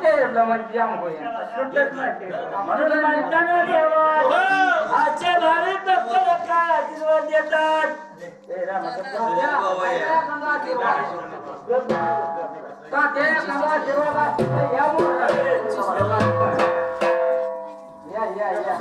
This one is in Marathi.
सुट्ट्या घेतला म्हणजे आंघोळ सुट्ट्याच नाही देतात देवाला ते या. या या